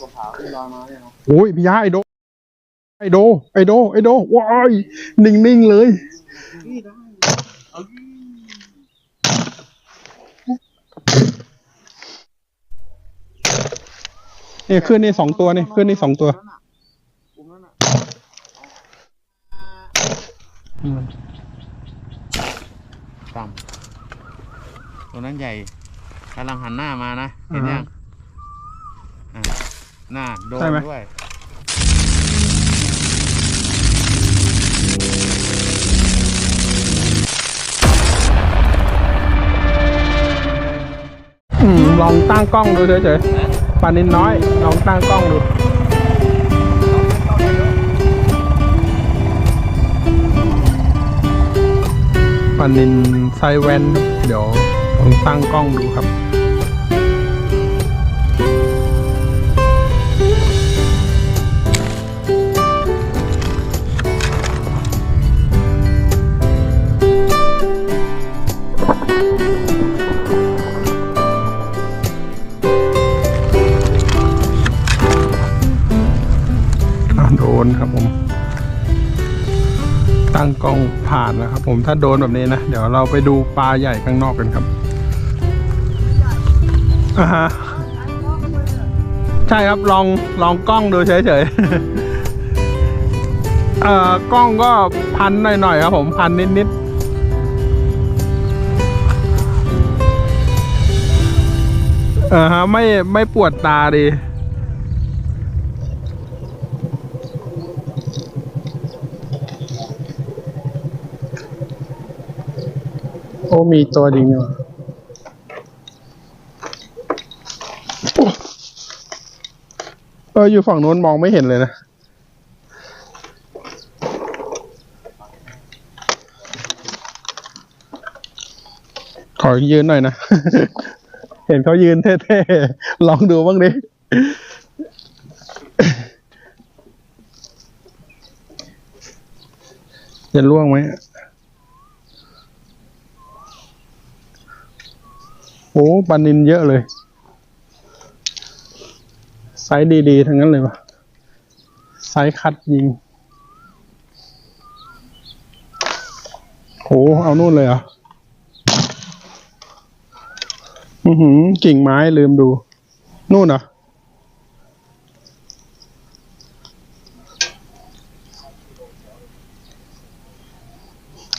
ตัวขาวที่ลอยมาเนี่ยนะโอ้ยพี่ยาไอโด ไอโด ไอโด ไอโด ว้ายนิ่งๆเลย นี่ได้เอานี่ขึ้นนี่สองตัวนี่ขึ้นนี่สองตัวกลุ่มนั้นน่ะต่ำตัวนั้นใหญ่กำลังหันหน้ามานะ เห็นยังอะห น้าโดนใช่ไหม ด้วย อืมลองตั้งกล้องดูเฉยๆปลานินน้อย ลองตั้งกล้องดู ปลานินไซแวนครับเดี๋ยวลองตั้งกล้องดูครับ ตั้งกล้องผ่านแล้วครับ ผมถ้าโดนแบบนี้นะ เดี๋ยวเราไปดูปลาใหญ่ข้างนอกกันครับอ่าฮะใช่ครับลองลองกล้องดูเฉยๆเอ่อกล้องก็พันหน่อยๆครับผมพันนิดๆอ่าฮะไม่ไม่ปวดตาดี โอ้มีตัวจริงเนี่ยเอออยู่ฝั่งนู้นมองไม่เห็นเลยนะ ขอยืนหน่อยนะ เห็นเขายืนเท่ๆ ลองดูบ้างดิจะล่วงไหม โอ้ปลานินเยอะเลยไซส์ดีๆทั้งนั้นเลยวะไซส์คัดยิงโหเอานู่นเลยเหรออือหือกิ่งไม้ลืมดู นู่นเหรอ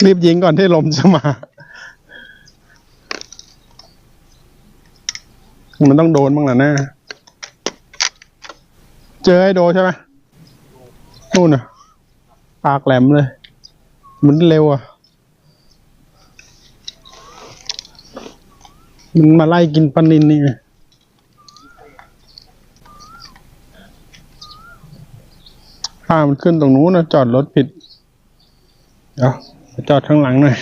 รีบยิงก่อนที่ลมจะมา มันต้องโดนบ้างแหละนะเจอไอ้โดใช่ไหมนู่นน่ะ ปากแหลมเลยเหมันเร็วอะ มันมาไล่กินปลานินนี่ไงถ้ามันขึ้นตรงนู้นนะจอดรถผิด เดี๋ยวจอดข้างหลังหน่อย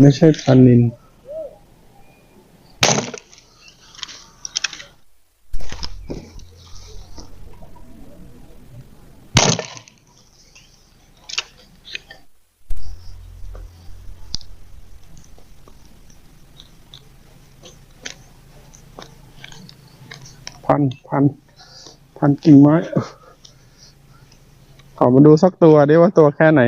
ไม่ใช่ปลานิน พันพันพันกิ่งไม้ขอมาดูสักตัวดิว่าตัวแค่ไหน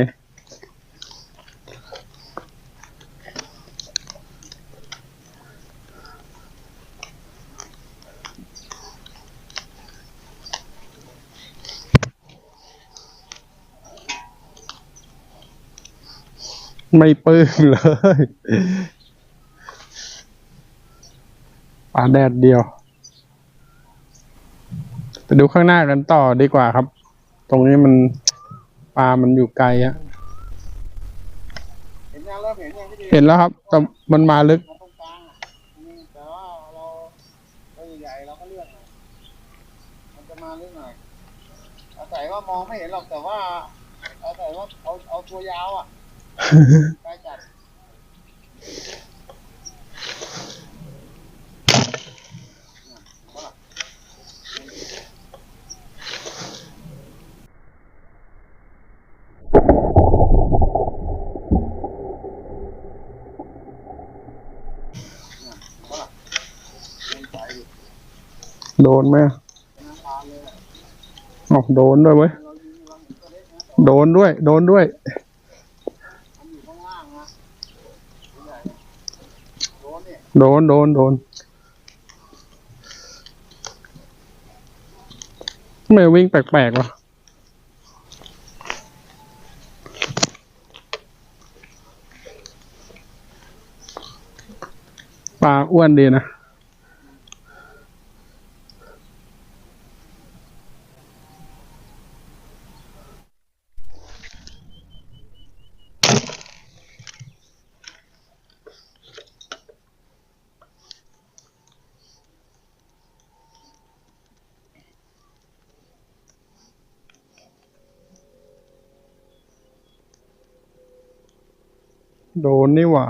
ไม่ปลื้มเลยปลาแดดเดียว ดูข้างหน้ากันต่อดีกว่าครับ ตรงนี้มันปลามันอยู่ไกลอะเห็นยังเริ่มเห็นยังพี่ดีเห็นแล้วครับ แต่มันมาลึกมาตรงกลางอะอืมแต่ว่าเราตัวใหญ่ๆเราก็เลือกหน่อยมันจะมาเรื่องหน่อยอาศัยว่ามองไม่เห็นหรอกแต่ว่าอาศัยว่าเอาเอาตัวยาวอะใก โดนไหมอ๋อโดนด้วยเว้ย โดนด้วย โดนด้วย โดน โดน โดนทำไม่วิ่งแปลกๆวะปลาอ้วนดีนะ โดนนี่หว่า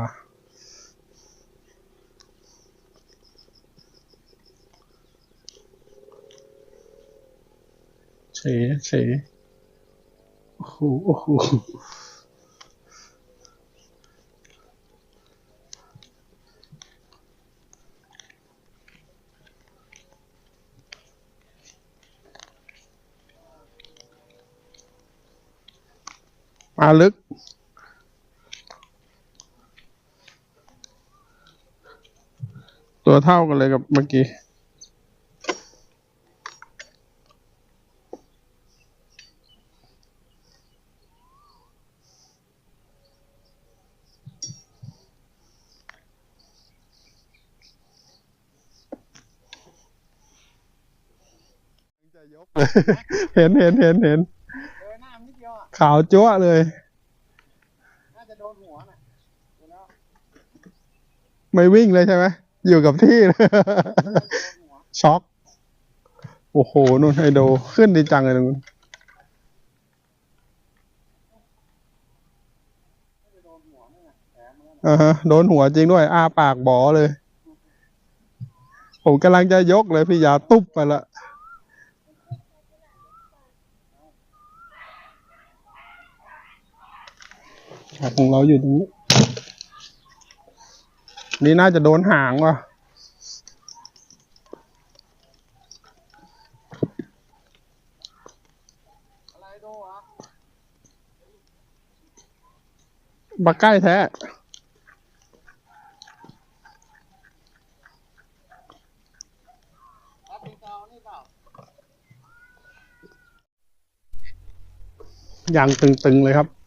เฉเฉโอ้โหโอ้โหมาลึก ตัวเท่ากันเลยกับเมื่อกี้ เห็นเห็นเห็นเห็นเออหน้ามันนิดเดียวอะ ขาวจั๊วะเลย น่าจะโดนหัวน่ะดูแล้วไม่วิ่งเลยใช่ไหม อยู่กับที่ ช็อกโอ้โหนู่นไฮโดขึ้นดีจังเลยตรงนู้นน่นอ่าฮะโดนหัวจริงด้วย อ้าปากบอเลย ผมกำลังจะยกเลยพี่ยาตุ๊บไปละของเราอยู่ตรงนี้ นี่น่าจะโดนหางว่ะ บักใกล้แท้ อย่างตึงๆเลยครับ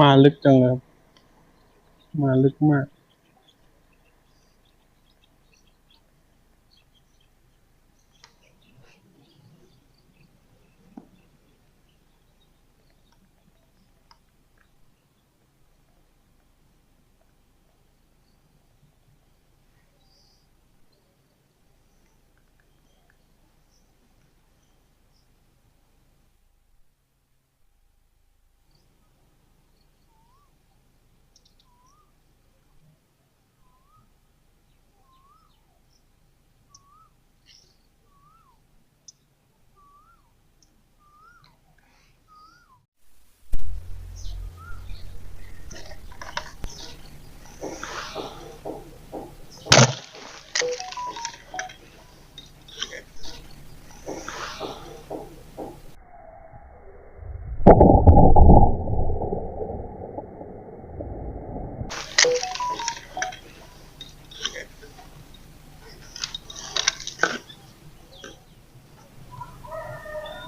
มาลึกจังเลยครับ มาลึกมาก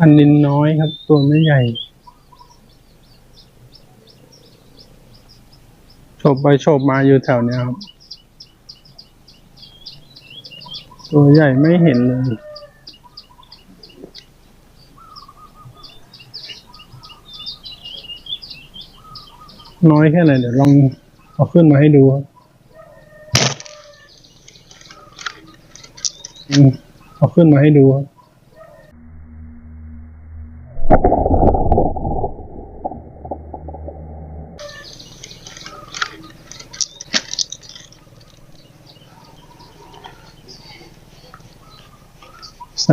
อันนินน้อยครับ ตัวไม่ใหญ่โฉบไปโฉบมาอยู่แถวเนี้ยครับ ตัวใหญ่ไม่เห็นเลยน้อยแค่ไหนเดี๋ยวลองเอาขึ้นมาให้ดูครับอืมเอาขึ้นมาให้ดูครับ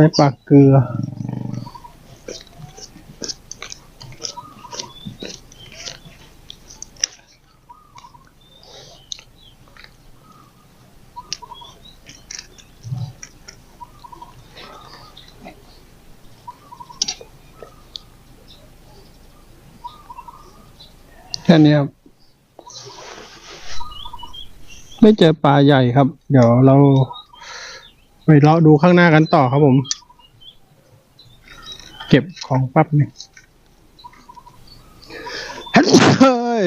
ใส่ปากเกลือ แค่นี้ครับไม่เจอปลาใหญ่ครับ เดี๋ยวเรา ไปเลาะดูข้างหน้ากันต่อครับผม เก็บของแป๊บหนึ่งเฮ้ย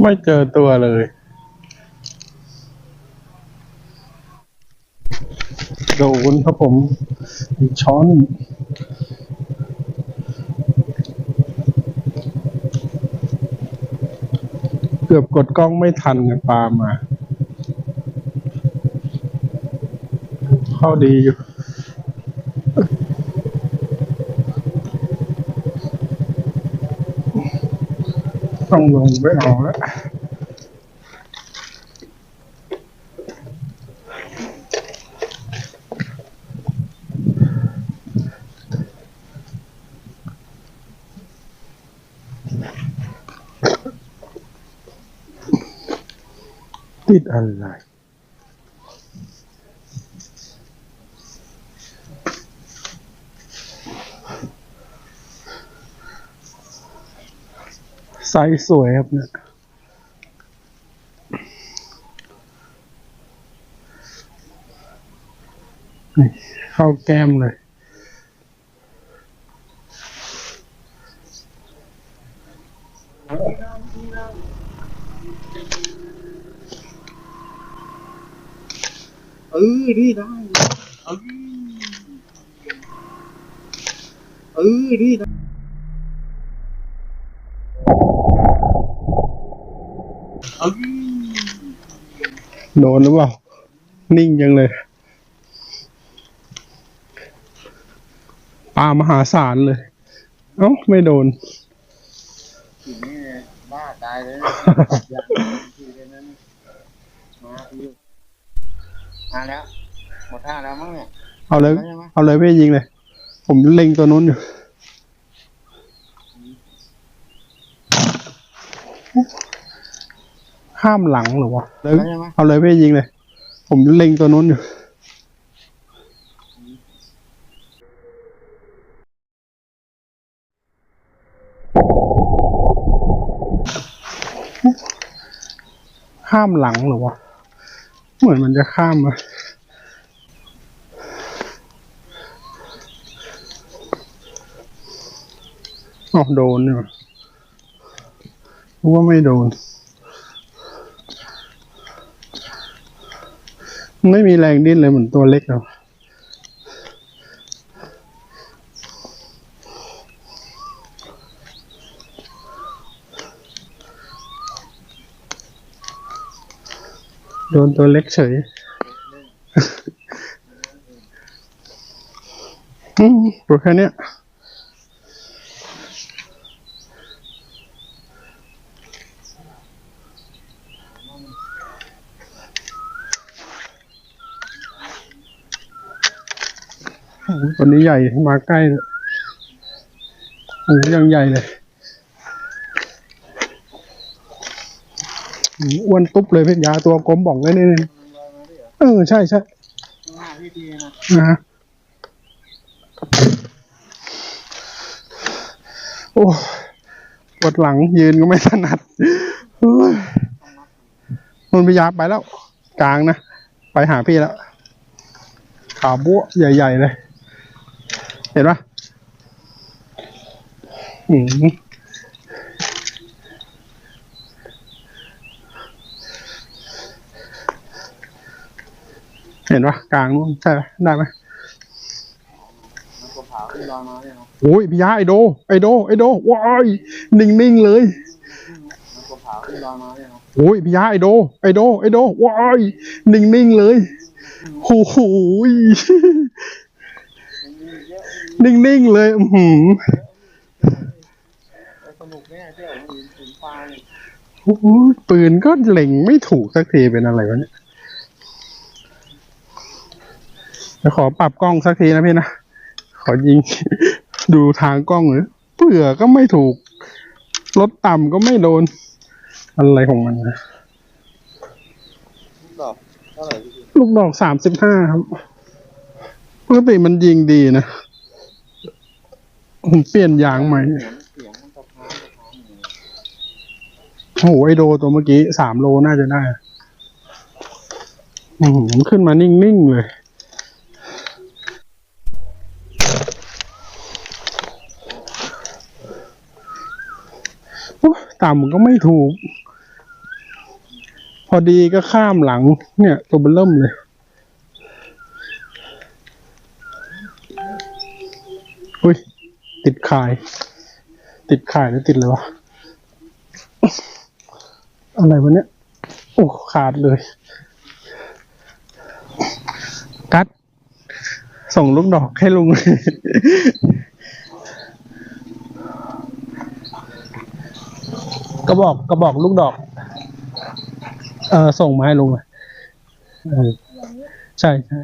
ไม่เจอตัวเลย โดนครับผม ช้อนเกือบกดกล้องไม่ทันเนี่ยปลามา เข้าดีอยู่ ต้องลงไปเอาแล้ว ติดอะ ไซส์สวยครับเนี่ยนี่เข้าแก้มเลย เออดีได้ เออเออดีได้ เออ โดนหรือเปล่า นิ่งยังเลยปลามหาศาลเลย เอ้า ไม่โดนทีนี้บ้าตายเลยนะอยากทีเลยนั้นมาอีกมาแล้ว หมดท่าแล้วมั้งเนี่ย เอาเลยได้ไหมเอาเลยพี่ยิงเลย ผมเล็งตัวนู้นอยู่ ข้ามหลังเหรอวะเลยแล้วใช่ไหมเอาเลยไม่ยิงเลย ผมเล็งตัวนู้นอยู่ข้ามหลังเหรอวะ เหมือนมันจะข้ามมาอ๋อโดนเนี่ยรู้ว่าไม่โดน ไม่มีแรงดิ้นเลยเหมือนตัวเล็กเราโดนตัวเล็กเฉยอืมตัวแค่เนี้ยโอ้โห ตัวนี้ใหญ่มาใกล้เลยโอ้โหยังใหญ่เลยอ้โหอ้วนตุ๊บเลยเพชรยาตัวกลมบ่องเลยนี่นี่มันลยเออใช่ใช่นะฮะโอ้ปวดหลังยืนก็ไม่ถนัดเฮ้ยนนพยาไปแล้ว กลางนะ ไปหาพี่แล้ว ขาบัวใหญ่ ๆ เลย เห็นปะอืมเห็นปะกลางนู้นใช่ปะได้ไหมมันตัวขาวที่ลอยมาเนี่ยนะโอ้ยพี่ยาไอโด ไอโด ไอโดว้ายนิ่งๆเลยมันตัวขาวที่ลอยมาเนี่ยนะโอ้ยพี่ยาไอโด ไอโด ไอโดว้ายนิ่งๆเลยโอ้โหย นมีเยอะมีนิ่งๆเลยอือหือสนุกเนี่ยเที่ยวมันถึงปลาเนี่ยโอ้โหปืนก็เล็งไม่ถูกสักทีเป็นอะไรวะเนี่ยจะขอปรับกล้องสักทีนะพี่นะ ขอยิง ดูทางกล้องหรือเปื่อก็ไม่ถูกรถต่ำก็ไม่โดน อะไรของมันนะดอกเท่าไหร่พี่ลูกดอกสามสิบห้าครับ ปกติมันยิงดีนะ ผมเปลี่ยนยางใหม่โอ้โหไอโดตัวเมื่อกี้สามโลน่าจะได้อืมขึ้นมานิ่ง ๆ เลยโอ้ยต่ำก็ไม่ถูก พอดีก็ข้ามหลัง เนี่ย ตัวเบลเริ่มเลย อุ้ย ติดข่าย ติดข่ายแล้วติดเลยวะ อะไรวะเนี่ย โอ้ขาดเลย กัด ส่งลูกดอกให้ลุงก็บอกก็บอกลูกดอก เออส่งมาให้ลุงเลยเออใช่ใช่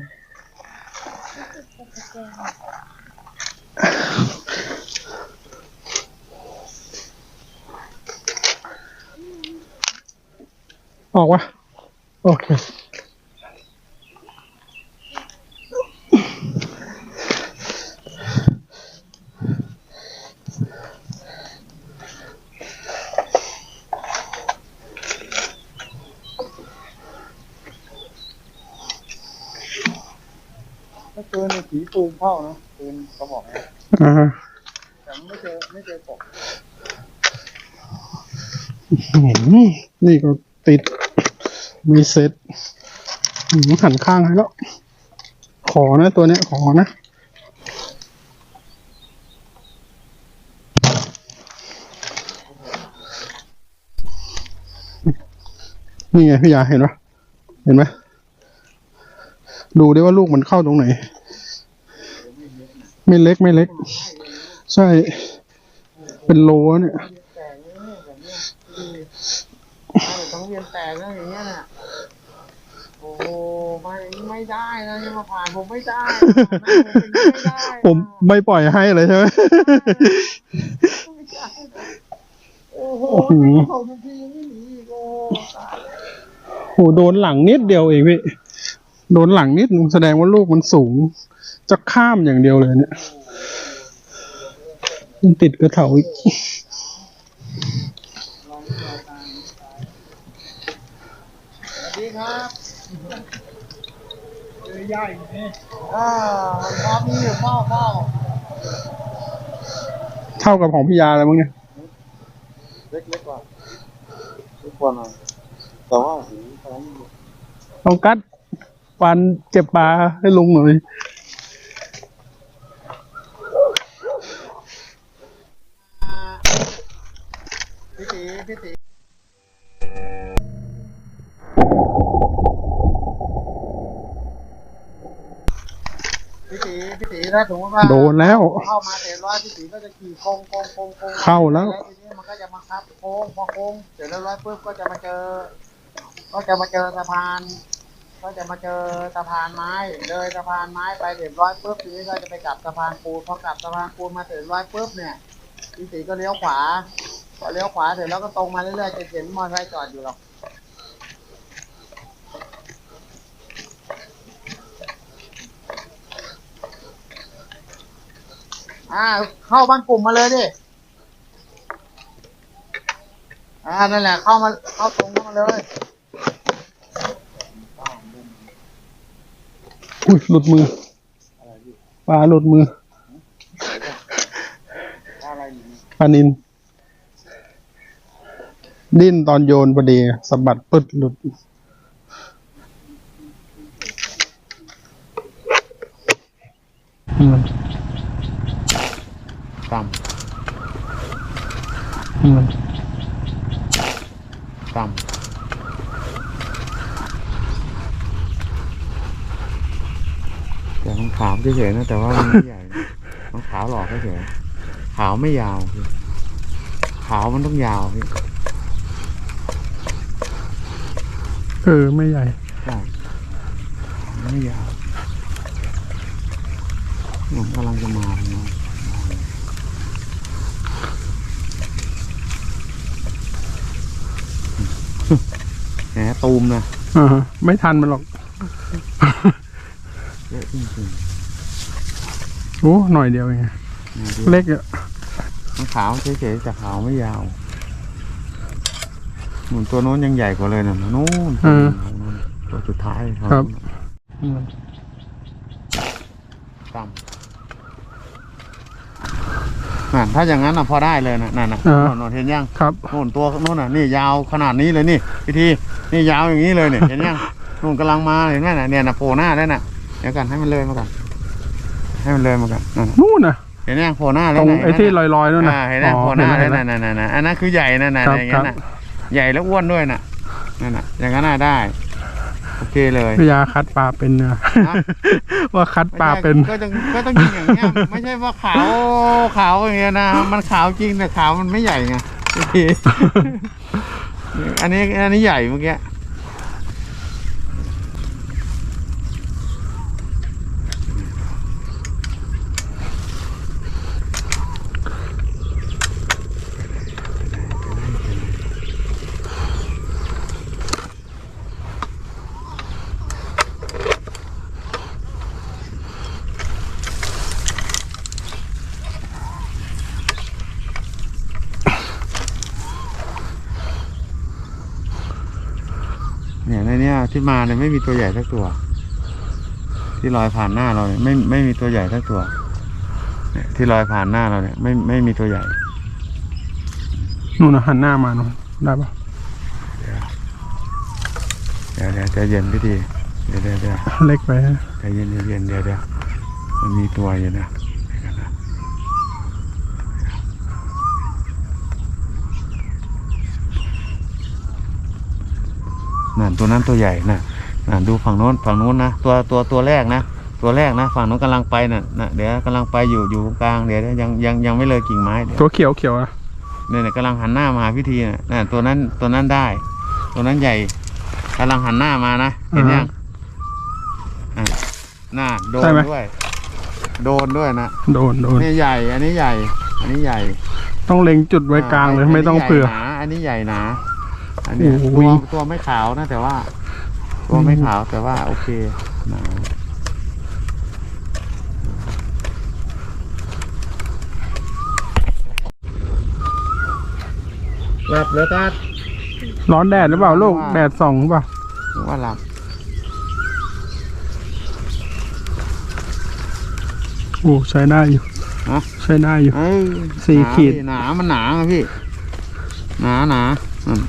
ออกวะโอเคถ้าปืนในผีปืนเข้านะปืนกระบอกเนี่ยอ่าแต่มันไม่เจอไม่เจอตกอืมนี่ก็ติด มีเซ็ตอืมหันข้างให้แล้ว ขอนะตัวเนี้ยขอนะ นี่ไงพี่ยาเห็นปะเห็นไหมดูดิว่าลูกมันเข้าตรงไหน ไม่เล็กไม่เล็ก ใช่ เป็นโลเนี่ยแตกเลยเนี่ยแบบเนี้ยดูดิเอาแต่ต้องเวียนแตกแล้วอย่างเงี้ยน่ะ ไม่ไม่ได้นะจะมาผ่านผมไม่ได้นะไม่ได้นะผมไม่ปล่อยให้เลยใช่ไหมไม่ได้นะโอ้โหโอ้โหผมทันทียังไม่หนีอีกโอ้โหตายแล้วโหโดนหลังนิดเดียวเองพี่โดนหลังนิดนึงแสดงว่าลูกมันสูง จะข้ามอย่างเดียวเลยเนี่ยมันติดกระเถาอีกสวัสดีครับเจอ ใหญ่เนี่ยอ่าครับนี่อยู่เฝ้าเฝ้าเท่ากับของพี่ยาอะไรมั้งเนี่ย เล็กเล็กกว่าเล็กกว่าหน่อยแต่ว่าหูเขาอยู่ต้องกัดฟันเก็บปลาให้ลุงหน่อยพี่ตีพี่ตีพี่ตีพี่ตี ถ้าสมมติว่าโดนแล้ว เข้ามาเตะร้อยพี่ตีก็จะขี่โค้งโค้งโค้งโค้งเข้าแล้ว ทีนี้มันก็จะมาคับโค้งพอโค้งเสร็จแล้วร้อยปุ๊บก็จะมาเจอ ก็จะมาเจอสะพาน ก็จะมาเจอสะพานไม้เลยสะพานไม้ไปเสร็จร้อยปุ๊บทีนี้ก็จะไปกลับสะพานปูนพอกลับสะพานปูนมาเสร็จร้อยปุ๊บเนี่ยพี่ตีก็เลี้ยวขวาพอเลี้ยวขวาเสร็จแล้วก็ตรงมาเรื่อยๆจะเห็นมอเตอร์ไซค์จอดอยู่หรอก อ่า เข้าบ้านกลุ่มมาเลยดิ อ่า นั่นแหละ เข้ามา เข้าตรงเข้ามาเลยอุ้ยหลุดมือปลาหลุดมืออะไรอยู่นี่ปลานิน ดิ้นตอนโยนพอดีสะบัดปึ๊ดหลุดอืม ต่อืมำต่ำแต่มันขาวเฉยๆนะแต่ว่ามันไม่ใหญ่นะมันขาวหลอกเฉยๆขาวไม่ยาวพี่ขาวมันต้องยาวพี่เออไม่ใหญ่ใช่ไม่ยาวผมกำลังจะมา แล้วนะแหมตูมนะอ่าฮะไม่ทันมันหรอก เยอะจริงโอ้ หน่อยเดียวเองๆนะดูเล็กอะมันขาวเฉยๆแต่ขาวไม่ยาวเหมือนตัวโน้นยังใหญ่กว่าเลยนะโน้นตัวนู้นตัวสุดท้ายครับอืมต่ำ นั่นถ้าอย่างนั้นน่ะพอได้เลยนะนั่นน่ะอ่าโน่นๆเห็นยังครับ โน่นตัวโน่นน่ะนี่ยาวขนาดนี้เลยนี่พิธีนี่ยาวอย่างนี้เลยเนี่ยเห็นยังนู่นกำลังมาเห็นไหมน่ะเนี่ยน่ะโผล่หน้าได้น่ะเดี๋ยวกันให้มันเลยมาก่อนให้มันเลยมาก่อนนั่นน่ะนู่นน่ะเห็นยังโผล่หน้าตแล้วรงน่ะไอ้ที่ลอยๆนู่นน่ะอ่าเห็นยังโผล่หน้าเห็แล้วนน่ะแล้วน่ะน่ะน่ะอันนั้นคือใหญ่น่ะน่ะครับอย่างนั้นครัน่ะบใหญ่แล้วอ้วนด้วยน่ะนั่นน่ะอย่างนั้นน่ะได้ โอเคเลยพี่ยาคัดปลาเป็นเนื้อฮะว่าคัดปลาเป็นก็ต้องก็ต้องยิงอย่างเงี้ยไม่ใช่ว่าขาวขาวอย่างเงี้ยนะมันขาวจริงแต่ขาวมันไม่ใหญ่ไงพิธีอันนี้อันนี้ใหญ่เมื่อกี้ ที่มาเนี่ยไม่มีตัวใหญ่สักตัว ที่ลอยผ่านหน้าเราเนี่ยไม่ไม่มีตัวใหญ่สักตัว เนี่ยที่ลอยผ่านหน้าเราเนี่ย ไม่ไม่มีตัวใหญ่นู่นน่ะหันหน้ามานู่นได้ปะเดี๋ยวเดี๋ยวใจเย็นพี่ดีเดี๋ยวเดี๋ยวเดี๋ยวเล็กไปนะใจเย็นใจเย็นเดี๋ยวเดี๋ยวมันมีตัวอยู่นะเดี๋ยวก่อนนะ นั่นตัวนั้นตัวใหญ่น่ะน่ะดูฝั่งโน้นฝั่งโน้นนะตัวตัวตัวแรกนะ ตัวแรกนะ ฝั่งโน้นกำลังไปน่ะน่ะเดี๋ยวกำลังไปอยู่อยู่กลางเดี๋ยวยังยังยังไม่เลยกิ่งไม้เดี๋ยวตัวเขียวเขียวๆอะเนี่ยเนี่ยกำลังหันหน้ามาหาพิธีน่ะน่ะตัวนั้นตัวนั้นได้ ตัวนั้นใหญ่กำลังหันหน้ามานะเห็นยังอะหน้าโดนใช่ไหมด้วย โดนด้วยนะโดนโดนนี่ใหญ่ อันนี้ใหญ่ อันนี้ใหญ่ ต้องเล็งจุดไว้กลางเลยนนี้ไม่ต้องเผื่อใหญ่หนาอันนี้ใหญ่หนา อันนี้โอ้โหตัวตัวไม่ขาวนะแต่ว่า ตัวไม่ขาวแต่ว่าโอเคหนาหลับแล้วก็ ร้อนแดดหรือเปล่าลูกว่าแดดส่องหรือเปล่า ว่าหลับโอ้ใช้ได้อยู่ฮะใช้ได้อยู่ เอ้ยสี่หนาขีดพี่หนามันหนาอะพี่ หนาหนาอืม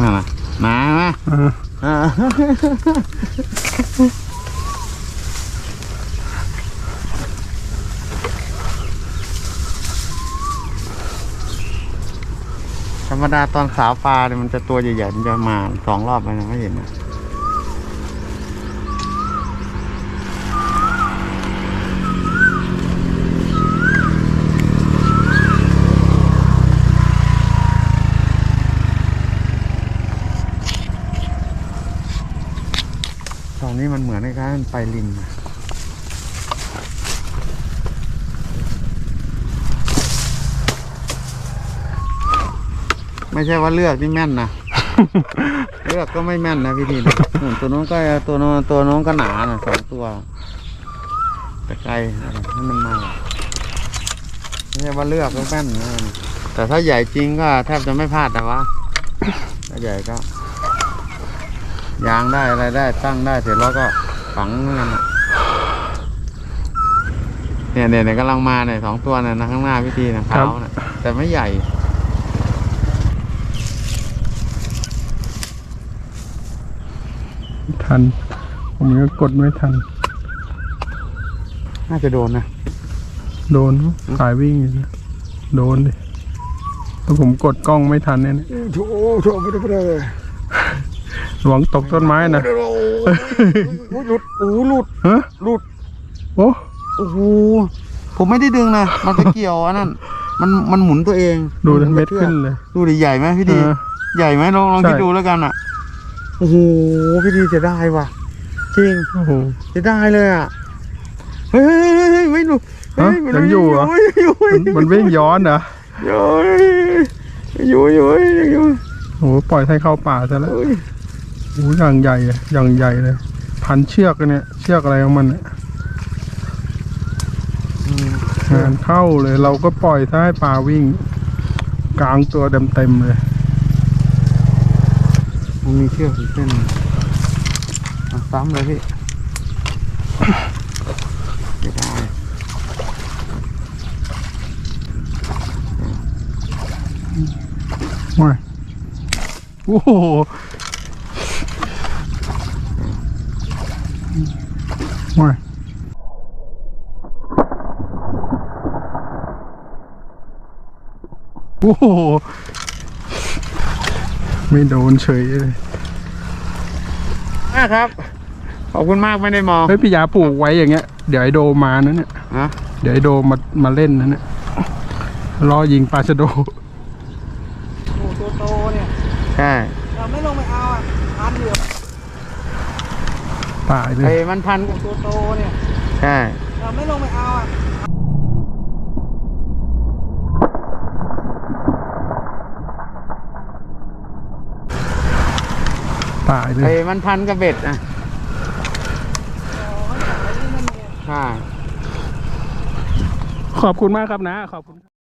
นั่นน่ะหนาไหมอ่าอ่าธรรมดาตอนสาวปลาเนี่ยมันจะตัวใหญ่ๆมันจะมาสองรอบไปนะไม่เห็นนะตอนนี้มันเห มือนคล้ายๆมันไปลิงนะไม่ใช่ว่าเลือกที่แม่นนะเลือกก็ไม่แม่นนะพี่ทีนะนู่นตัวนู้นก็ตัวนู้นตัวนู้นก็หนานะสองตัวแต่ไกลอะไรให้มันมาไม่ใช่ว่าเลือกก็แม่นนะแต่ถ้าใหญ่จริงก็แทบจะไม่พลาดแต่ว่าถ้าใหญ่ก็ยางได้อะไรได้ตั้งได้เสร็จแล้วก็ ฝังเหมือนกันน่ะเนี่ยเนี่ยเนี่ยกำลังมาเนี่ยสองตัวเนี่ยนะข้างหน้าพี่ทีนะเท้าน่ะแต่ไม่ใหญ่ ทัน ผมก็กดไม่ทัน น่าจะโดนนะ โดนสายวิ่งอยู่นะโดนดิถ้าผมกดกล้องไม่ทันเนี่ยนะโถโถไม่ได้ไม่ได้ ระวังตกต้นไม้นะ โอ้ยหลุดโอ้โหหลุดฮะ หลุดโอ้โอ้โหผมไม่ได้ดึงนะ มันไปเกี่ยวอันนั้น มันมันหมุนตัวเองดูหนะนเม็ดชือกขึ้นเลย ดูดิใหญ่ไหมพี่ดี เออใหญ่ไหมลองลองใช่ คิดดูแล้วกันอะ โอ้โหพี่ดีจะได้ว่ะ จริง โอ้โห จะได้เลยอะ เฮ้ยเฮ้ยเฮ้ยเฮ้ยไม่หลุดเฮ้ยฮะไม่ยังอยู่เหรออยู่มันมันวิ่งย้อนเหรออยู่อยู่อยู่อยู่อยู่โอ้โหปล่อยให้เข้าป่าซะแล้ว เฮ้ย โอ้โหอย่างใหญ่เลยอย่างใหญ่เลย พันเชือกเลยเนี่ย เชือกอะไรของมันเนี่ยอืมงานเข้าเลย เราก็ปล่อยถ้าให้ปลาวิ่ง กลางตัวเต็มๆเลย มันมีเชือกอีกเส้นหนึ่งอะซ้ำเลยพี่จะได้ว้ายโอ้โห ว้ายโอ้โหไม่โดนเฉยเลยมากครับ ขอบคุณมากไม่ได้มอง เฮ้ยพี่ยาปลูกไว้อย่างเงี้ย เดี๋ยวไอโดมานะเนี่ยนะเดี๋ยวไอโดมา มาเล่นนะเนี่ย รอยิงปลาชะโด โอ้ตัวโตเนี่ย ใช่ เราไม่ลงไปเอาอะพันเหลือ ตายเลไอ้ยมันพันตัวโตเนี่ย ใช่ เราไม่ลงไปเอาอะตายเลไอ้ยมันพันกับเบ็ดอะใช่ขอบคุณมากครับนะ ขอบคุณ